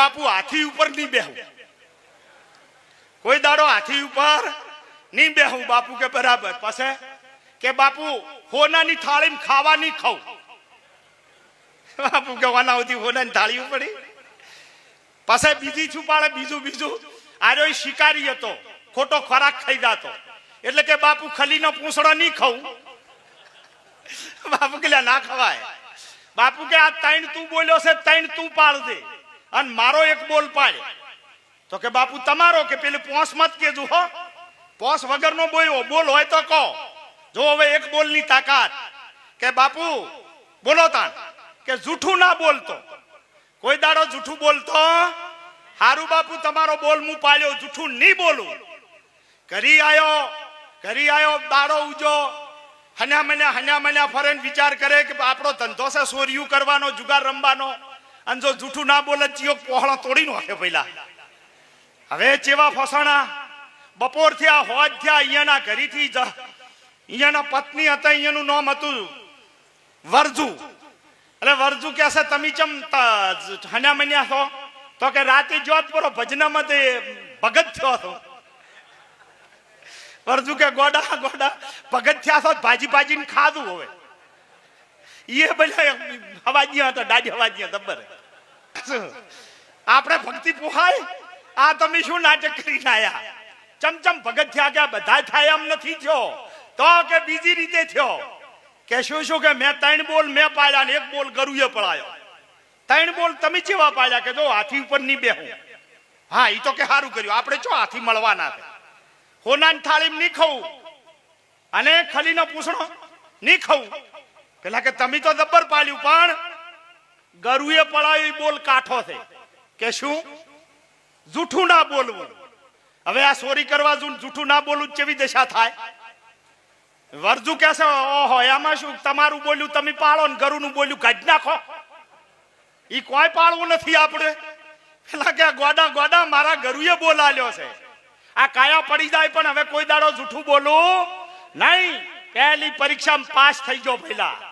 બાપુ હાથી ઉપર નહીં બેહું. કોઈ દાડો હાથી ઉપર નહીં બેહું. બાપુ કે બરાબર. પછી કે બાપુ, હોનાની થાળી ખાવા નહીં ખાઉં. બાપુ કે હોનાવતી હોનાની થાળી પડી પછી બીજી છુપાડે, બીજું બીજું. આર્યો શિકારી હતો. ખોટો ખોરાક ખાઈ જતો. એટલે કે બાપુ ખલીનો પૂંછડો નહીં ખાઉં. બાપુ કે ના ખવાય. બાપુ કે આ ત્રણ તું બોલ્યો છે ત્રણ તું પાડ દે અને મારો એક બોલ પાડ. તો કે બાપુ તમારો કે પેલી પોસ મત કેજો હો. પોસ વગરનો બોયો બોલ હોય તો કહો. જો હવે એક બોલની તાકાત. કે બાપુ, બોલો તાન. કે જૂઠું ના બોલતો. કોઈ દાડો જૂઠું બોલતો હારું બાપુ, તમારો બોલ હું પાડ્યો. જૂઠું નહીં બોલું. ઘરી આયો ઘરી આયો, દાડો ઉજો. હન્યા મન્યા હન્યા મન્યા ફરે વિચાર કરે કે આપણો ધંધો છે સોરિયું કરવાનો, જુગાર રમવાનો. અને જો જૂઠું ના બોલે ચિયો પહોળો તોડી નાખે પહેલા હવે ચેવા ફસાણા? બપોર થયા હોજ થયા, અહીંયાના ઘરીથી અહીંયાના પત્ની હતા, અહીંયાનું નામ હતું વરજુ. એટલે વરજુ કે છે, તમે ચમ હન્યા મન્યા છો? તો કે, રાતે જોત પરો ભજનામાં તે ભગત થયો હતો. વરજુ કે ગોડા ગોડા, ભગત થયા છો, ભાજી ભાજીને ખાધું હવે. આપણે ભક્તિ પોહાય? આ તમે શું નાટક કરી આયા? ચમચમ ભગત થયા કે બધા થાય એમ નથી થયો. તો કે બીજી રીતે થયો. કે શું શું કે મેં ત્રણ બોલ મેં પાડ્યા ને એક બોલ ગરુએ પડાયો. ત્રણ બોલ તમે જેવા પાડ્યા કે જો હાથી ઉપર નહીં બેહું. હા એ તો કે સારું કર્યું. આપણે ચો હાથી મળવાના છે? હોનાની થાળી નહીં ખવું. અને ખલીનો પૂછણો નહીં ખાવું. પેલા કે, તમે તો દબ્બર પાડ્યું, પણ ગરુએ પડાયું બોલ કાઠો છે. કે શું? જૂઠું ના બોલવું. હવે આ ચોરી કરવા જૂઠું ના બોલવું કેવી દશા થાય? વરજુ કે છે, ઓહો, એમાં શું? તમારું બોલ્યું, તમે પાળો ને ગરુનું બોલ્યું, કાઢી નાખો. એ કોઈ પાળવું નથી આપણે. પેલા કે ગોડા ગોડા, મારા ગરુએ બોલાલ્યો છે. આ કાયા પડી જાય, પણ હવે કોઈ દાડો જૂઠું બોલું નહીં. પહેલી પરીક્ષામાં પાસ થઈ ગયો પહેલા.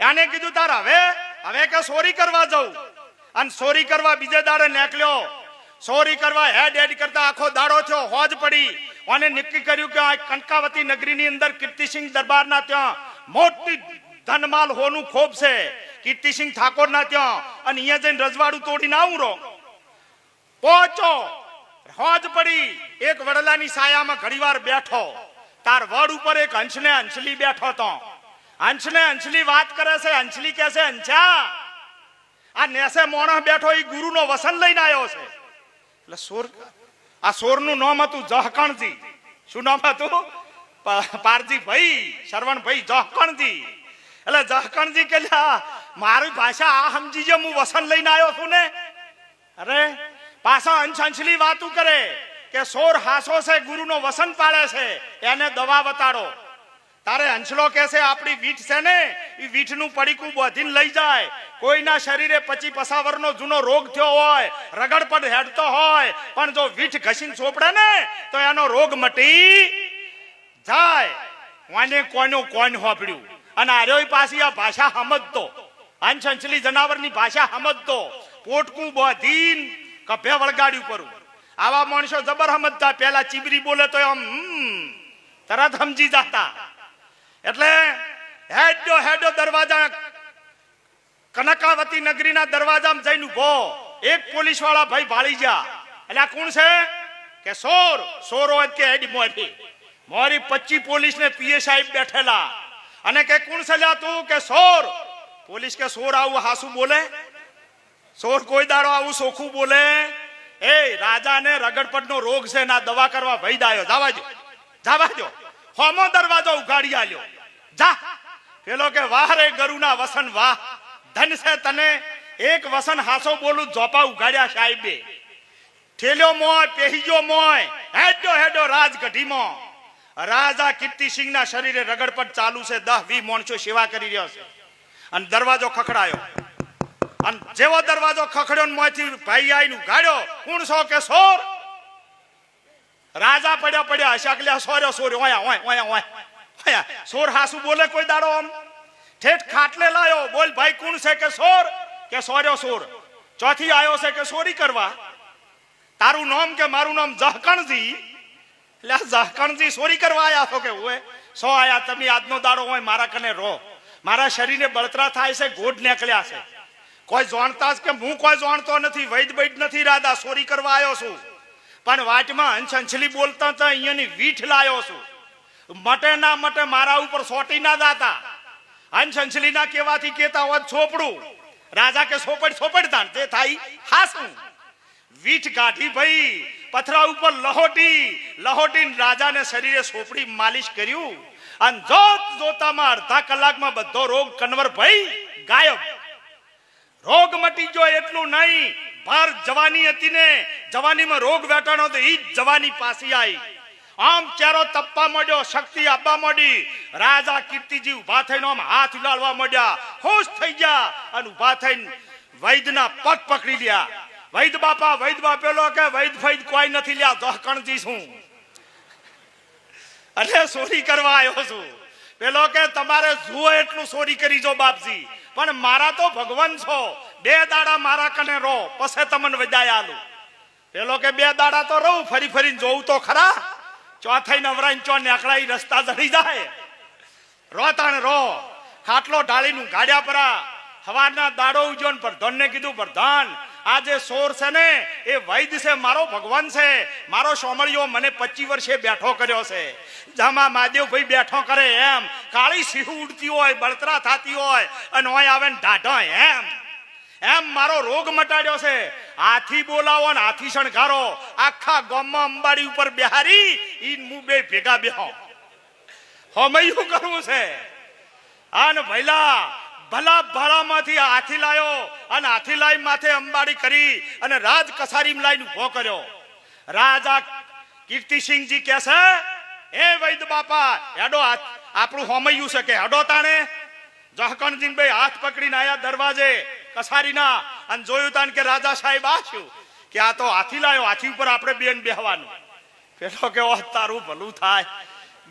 એને કીધું, તાર હવે હવે કે સોરી કરવા જવું અને સોરી કરવા બીજે દાડે નીકળ્યો. સોરી કરવા હેડ હેડ કરતા આખો દાડો થયો, હોજ પડી. અને નક્કી કર્યું કે આ કંકાવતી નગરીની અંદર કીર્તિસિંહ દરબારના ત્યાં મોટી ધનમાલ હોનું ખોબ છે. કીર્તિસિંહ ઠાકોરના ત્યાં. અને અહીંયા જઈને રજવાડું તોડીને આવું રો પહોંચો. હોજ પડી. એક વડલાની સાયામાં ઘડીવાર બેઠો. તાર વડ ઉપર એક હંસને હંસલી બેઠો તો. હંસને અંશલી વાત કરે છે અંશલી કહે છે અંશા આ નેસે મોણસ બેઠો એ ગુરુનો વસન લઈને આવ્યો છે. એટલે સોર, આ સોરનું નામ હતું જહકણજી. શું નામ હતું? પારજી ભાઈ શરવણ ભાઈ જહકણજી. એટલે જહકણજી કે મારી ભાષા આ સમજી જે, હું વસન લઈને આવ્યો છું ને. અરે, પાછા અંશ અંશલી વાતું કરે કે, સોર હાસો છે, ગુરુનો વસન પાડે છે, એને દવા બતાડો તારે અંશલો કે આપણી વીઠ છે ને એ વીઠનું પડીકું બોધીને લઈ જાય. કોઈના શરીરે પચી પસાવરનો જૂનો રોગ થયો હોય રગડ પર હેડતો હોય, પણ જો વીઠ ઘસીને ચોપડે ને, તો એનો રોગ મટી જાય. કોને કોનું કોણ હોપડ્યું. અને આર્યોય પાછી આ ભાષા સમજતો. અંશ અંશલી જનાવરની ભાષા સમજતો. પોટકું બોધીન કભે વળગાડ્યું કરું આવા માણસો જબર સમજતા, પેલા ચીબરી બોલે તો આમ તરત સમજી જાતા. એટલે હેડો હેડો દરવાજા કનકાવતી નગરીના દરવાજામાં જઈને ઊભો એક પોલીસવાળા ભાઈ ભાળી જા એટલે આ કોણ છે? કે સોર. સોર કે હેડી મોરી. મોરી પચી પોલીસ ને પીએ સાહેબ બેઠેલા. અને કે કોણ છે લ્યા તું? કે સોર. પોલીસ કે સોર આવું હાસુ બોલે? સોર કોઈ દાડો આવું સોખું બોલે? એ રાજાને રગડપટનો રોગ છે ના દવા કરવા ભઈ દાયો. જાવા જો જાવા જો હોમો દરવાજો ઉગાડી આલ્યો. જા. પેલો કે, વાહ રે ગરુના વસન, વાહ. ધન છે તને. એક વસન હાસો બોલું જોપા ઉગાડ્યા સાહેબે. ઠેલ્યો મોય પેહીજો મોય. હેડો હેડો રાજગઢીમાં. રાજા કીર્તિસિંહ ના શરીરે રગડપટ ચાલુ છે. દહ વી માણસો સેવા કરી રહ્યો છે. અને દરવાજો ખખડાયો. અને જેવો દરવાજો ખખડ્યો મોંથી ભાઈ આઈને ગાડ્યો કોણ સો કે સોર? રાજા પડ્યા પડ્યા શકલ્યા સોર્યો સોર્યો, ઓયા, ઓય ઓયા ઓય. ઓયા, સોર હાસુ બોલે કોઈ દાડો આમ. ઠેઠ ખાટલે લાયો, બોલ, ભાઈ, કોણ છે કે સોર? કે સોર્યો સોર. ચોથી આવ્યો છે કે સોરી કરવા? તારું નામ કે મારું નામ જહકણજી એટલે જહકણજી સોરી કરવા આયા છો કે ઓય સો આયા, તમે આજનો દાડો હોય, મારા કને રહો. મારા શરીરને બળતરા થાય છે ગોઢ નીકળ્યા છે. કોઈ જાણતા કે હું કોઈ જાણતો નથી, વૈદ વૈદ નથી, રાધા, સોરી કરવા આવ્યો છું. પણ વાટમાં અંશ અંછલી બોલતા હતા અહીંયાની વીઠ લાયો છું. મટે ના મટે મારા ઉપર સોટી ના દાતા. અંછલી ના કેવાથી કેતા હોત છોપડું રાજા કે સોપડ સોપડતા તે થાય હાસું વીઠ કાઢી ભાઈ, પથરા ઉપર લહોટી લહોટી રાજાને શરીરે સોપડી માલિશ કર્યું. અને જોત જોતામાં અડધા કલાકમાં બધો રોગ કન્વર ભાઈ ગાયબ. રોગ મટી ગયો એટલું નહીં ભાર જવાની હતી ને, જવાનીમાં રોગ વેટાણો તો ઈ જ જવાની પાછી આવી આમ ચારો તપવા મળ્યો, શક્તિ આપવા માંડી રાજા કીર્તિજી ઊભા થઈને આમ હાથ ઉલાળવા મળ્યા. ખુશ થઈ ગયા અને ઊભા થઈને વૈદ્યના પગ પકડી લ્યા. વૈદ બાપા, વૈદ બાપેલો કે વૈદ ફૈદ કોઈ નથી લ્યા દહકણજી છું. એટલે સોરી કરવા આવ્યો છું. પેલો કે, તમારે જુઓ એટલું સોરી કરી જો બાપજી. પણ મારા તો ભગવાન છો. બે દાડા મારા કને રો પછી તમને વજાય આલું. પેલો કે બે દાડા તો રહું, ફરી ફરીને જોઉં તો ખરા. ચોથાઈ નવરાઈ ચો નેકળાઈ રસ્તા જડી જાય. રો તાણ રો ખાટલો ઢાળીનું ગાડ્યા પરા. હવાના દાડો ઉજો ને પ્રધાનને કીધું, પ્રધાન, આ જે સોર છે ને, એ વૈદ છે, મારો ભગવાન છે. મારો સોમળિયો મને પચીસ વર્ષે બેઠો કર્યો છે. જામા મહાદેવભાઈ બેઠો કરે એમ. કાળી સિંહ ઉડતી હોય, બળતરા થતી હોય, અને હોય આવે ને ઢાઢો એમ. એમ મારો રોગ મટાડ્યો છે. હાથી બોલાવો ને હાથી શણગારો. આખા ગામમાં અંબાડી ઉપર બેહારી ઈ હું બે ભેગા બેહો હમયું કરવું છે? આને ભૈલા ભલા ભાળામાંથી હાથી લાયો અને હાથી લાઈ માથે અંબાડી કરી અને રાજ કસારી લાઈને ઊભો કર્યો. રાજા કીર્તિસિંહજી કે છે, એ વૈદ બાપા, હેડો આપણું હોમૈયું છે કે હેડો તાણે? જહકણજી ભાઈ હાથ પકડીને આયા દરવાજે. કસારીના અને જોયું તાન કે રાજા સાહેબ આ આછું કે આ તો હાથી લાયો, હાથી ઉપર આપણે બેન બેહવાનું. પેલો કે, ઓહ, તારું ભલું થાય.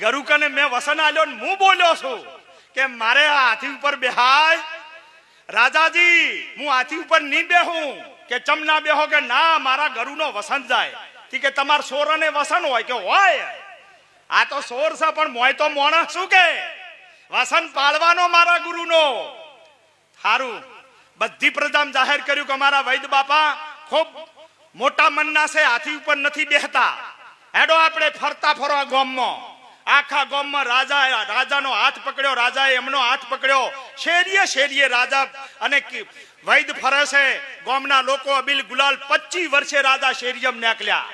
ગરુ કને મેં વસન આલ્યો ને હું બોલ્યો છું કે, મારે આ હાથી ઉપર બેહાય. રાજાજી, હું હાથી ઉપર નહીં બેહું. કે, ચમ ના બેહો? કે, ના, મારા ગરુનો વસન જાય. કે, તમાર સોરને વસન હોય કે હોય? આ તો સોર છે, પણ મોય તો મોણા શું કે? વસન પાળવાનો મારા ગુરુનો. સારું બધી પ્રજામ જાહેર કર્યું કે અમારા વૈદ બાપા ખૂબ મોટા મનના છે, હાથી ઉપર નથી બેહતા. હેડો આપણે ફરતા ફરવા ગામમાં. આખા ગામમાં રાજા, રાજાનો હાથ પકડ્યો, રાજાએ એમનો હાથ પકડ્યો. શેરીએ શેરીએ રાજા અને વૈદ ફરે છે ગામના લોકો અબિલ ગુલાલ 25 વર્ષે રાજા શેરીયમ નીકળ્યા.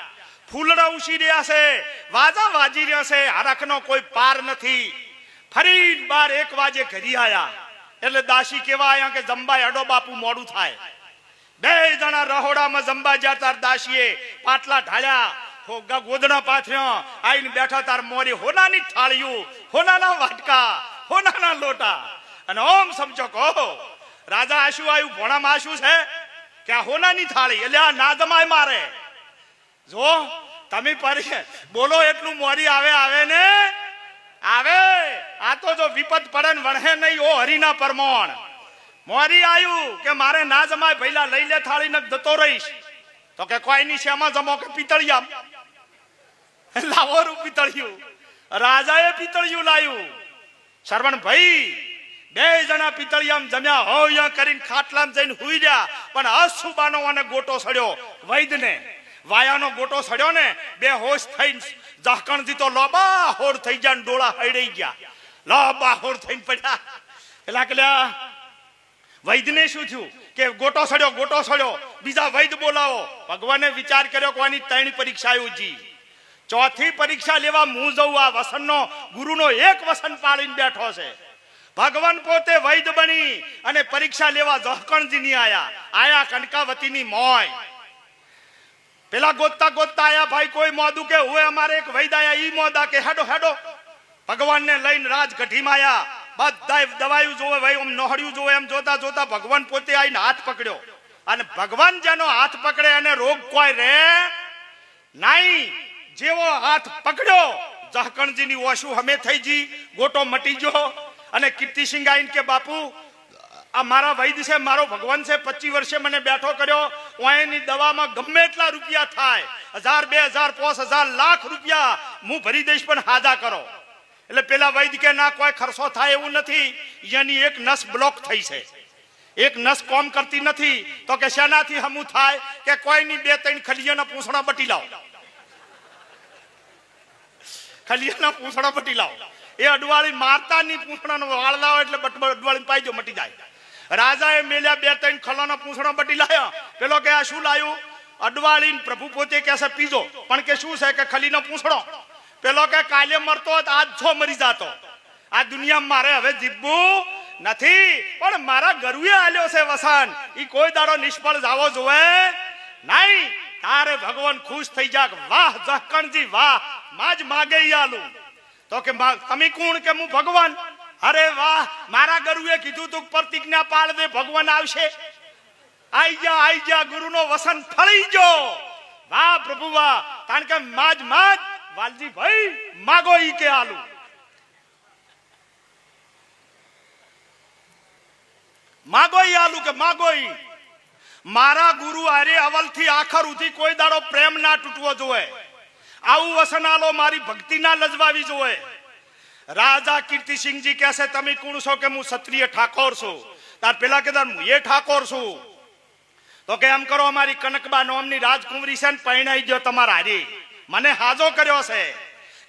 ફૂલડા ઉછી રહ્યા છે, વાજા વાજી રહ્યા છે, હરખનો કોઈ પાર નથી. ફરી બાર એક વાજે ઘરી આયા. એટલે દાસી કેવા આયા કે જંબાઈ અડો બાપુ મોડું થાય. બે જણા રહોડામાં જંબા તાર દાસીએ પાટલા ઢાળ્યા હો- ગ- ગોદડા પાથર્યા, આઈને બેઠા તાર મોરી હોનાની થાળીયું હોનાના વાટકા, હોનાના લોટા. અને ઓમ સમજો કહો રાજા આશુ આવ્યું ભોણામાં આશુ છે? કે આ હોનાની થાળી એટલે આ ના જમાય મારે. જો, તમે પરી બોલો, એટલું મોરી આવે આવે ને? આવે? આ તો જો વિપત પડે ને વણહે નહીં, ઓ હરિના પરમોણ. મોરી આયું કે મારે ના જમાય, ભઈલા લઈ લે થાળી ને જતો રહીશ. તો કે કોઈ ની શેમાં જમો કે પિતળિયા લાવો રૂ પિતળિયું. રાજાએ પિતળિયું લાયું. શરવણ ભાઈ, બે જણા પિતળિયામ જમ્યા, હોયા કરીને ખાટલામ જઈને હુઈ ગયા. પણ અસુબાનો અને ગોટો સડ્યો વૈદને. વાયાનો ગોટો સડ્યો ને, બે હોશ થઈને ઝાકણથી તો લોબાહોર થઈ ગયા ડોળા હૈડાઈ ગયા. લોબાહોર થઈને પડ્યા. એટલે કલ્યા વૈદને શું થયું? કે ગોટો સડ્યો ગોટો સડ્યો. બીજા વૈદ બોલાવો. ભગવાને વિચાર કર્યો કે આની ત્રણ પરીક્ષા જી ચોથી પરીક્ષા લેવા હું જઉં આ વસનનો, ગુરુનો એક વસન પાળીને બેઠો છે. ભગવાન પોતે વૈદ બની અને પરીક્ષા લેવા જહકણજી ની આયા. આયા કનકાવતીની મોય. પેલા ગોતતા ગોતતા આયા, ભાઈ, કોઈ મોદું કે હું અમારે એક વૈદાયા ઈ મોદા કે હેડો હેડો. ભગવાનને લઈને રાજ ગઢીમાં આયા. બધા દવાયું જોવે, ભાઈ આમ નોહડ્યું જોવે, એમ જોતા જોતા ભગવાન પોતે આવીને હાથ પકડ્યો. અને ભગવાન જેનો હાથ પકડે એને રોગ કોઈ રે નહીં. જેવો હાથ પકડ્યો, જહકણજીની ઓશું હમે થઈ જી, ગોટો મટી ગયો. અને કીર્તિસિંહ આઈને કે, બાપુ આ મારા વૈદ છે, મારો ભગવાન છે, પચીસ વર્ષે મને બેઠો કર્યો. ઓયની દવામાં ગમે એટલા રૂપિયા થાય. હજાર, બે હજાર, પાંચ હજાર, લાખ રૂપિયા હું ભરી દઈશ, પણ હાજા કરો. એટલે પેલા વૈદ કે, ના, કોઈ ખર્ચો થાય એવું નથી. એની એક નસ બ્લોક થઈ છે. એક નસ કોમ કરતી નથી. તો કે, શેનાથી હમું થાય? કે કોઈની બે, ત્રણ ખલિયાના પૂંછડા બટી લાવો. ખલિયાના પૂંછડા બટી લાવો. એ અડવાળી મારતા ની પૂંછડાનો વાળ લાવો એટલે અડવાળી પાઈજો મટી જાય. રાજાએ મેલ્યા બે ત્રણ ખલાના પૂંછડો બટી લાયા. પેલો કે આ શું લાયું? અડવાળી ને પ્રભુ પોતે કે પીજો. પણ કે શું છે કે ખલીનો પૂંછડો? પેલો કે કાલે મરતો આજ છો મરી જાતો. આ દુનિયામાં મારે હવે જીવવું નથી. પણ મારા ગરુએ આલ્યો છે વસન. ઈ કોઈ દાડો નિષ્ફળ જાવો જોવે નહીં. તારે ભગવાન ખુશ થઈ જાક. વાહ જહકણજી વાહ. માજ માગે આલું. તો કે તમે કોણ? કે, હું ભગવાન. અરે વાહ, મારા ગરુએ કીધું તું પ્રતિજ્ઞા પાળ દે, ભગવાન આવશે. આઈ જા આઈ જા, ગુરુનો વસન ફળી જો વાહ પ્રભુ વાહ, કારણ કે માજ માજ વાલજી ભાઈ માગો ઈ કે આલુ. માગો ઈ આલુ કે માગો ઈ. મારા ગુરુ આરે અવલથી આખર ઉધી કોઈ દાડો પ્રેમ ના તૂટવો જોઈએ આવું વસન આલો, મારી ભક્તિ ના લજવાવી જોવે. રાજા કીર્તિસિંહજી કહેશે તમે કોણ છો કે હું ક્ષત્રિય ઠાકોર છું? તાર પેલા કે હું એ ઠાકોર છું. તો કે એમ કરો, અમારી કનકબા નોમની રાજકુંવરી છે ને, પરણાઈ ગયો તમારા હારી. મને હાજો કર્યો છે.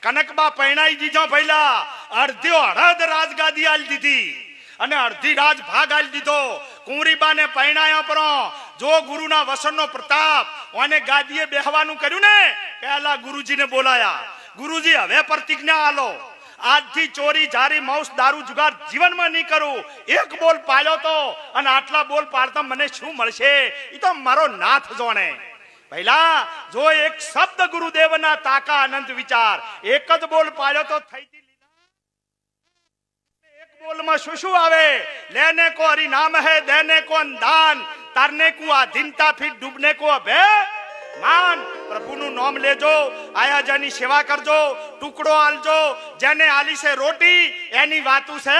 કનકબા, પરણાઈ દીધો પહેલા અડધ્યો અડધ રાજગાદી આલી દીધી અને અડધી રાજ ભાગ આલી દીધો. કુંવરીબાને પરણાયો પરો. જો ગુરુના વસનનો પ્રતાપ ઓને ગાદીએ બેહવાનું કર્યું ને પહેલા ગુરુજીને બોલાયા. ગુરુજી, હવે પ્રતિજ્ઞા આલો. આજથી ચોરી, જારી માઉસ દારૂ, જુગાર જીવનમાં નહીં કરું. એક બોલ પાડ્યો તો અને આટલા બોલ પાડતા મને શું મળશે? એ તો મારો નાથ જોણે. પહેલા જો એક શબ્દ ગુરુદેવના તાકા અનંત વિચાર. એક જ બોલ પાડ્યો તો થઈ એક બોલમાં શું શું આવે? લેને કો હરિ નામ હે, દેને કો અંદાન તારને કો આધીનતા, ફિર ડૂબને કો અભે માન, પ્રભુનું નામ લેજો આયા જેની સેવા કરજો, ટુકડો આલજો, જેને આલી છે રોટી, એની વાતું છે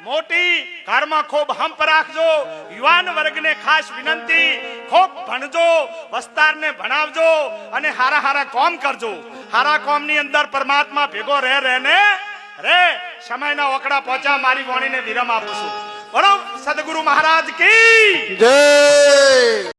મોટી. ઘરમાં ખૂબ હંપ રાખજો, યુવાન વર્ગને ખાસ વિનંતી, ખૂબ ભણજો, વસ્તારને ભણાવજો અને હારા હારા કોમ કરજો. હારા કોમની અંદર પરમાત્મા ભેગો રહે, રહેને, રે. સમયના ઓકડા પહોંચ્યા મારી વાણીને વિરામ આપું છું. બોલો, સદગુરુ મહારાજ કી જય.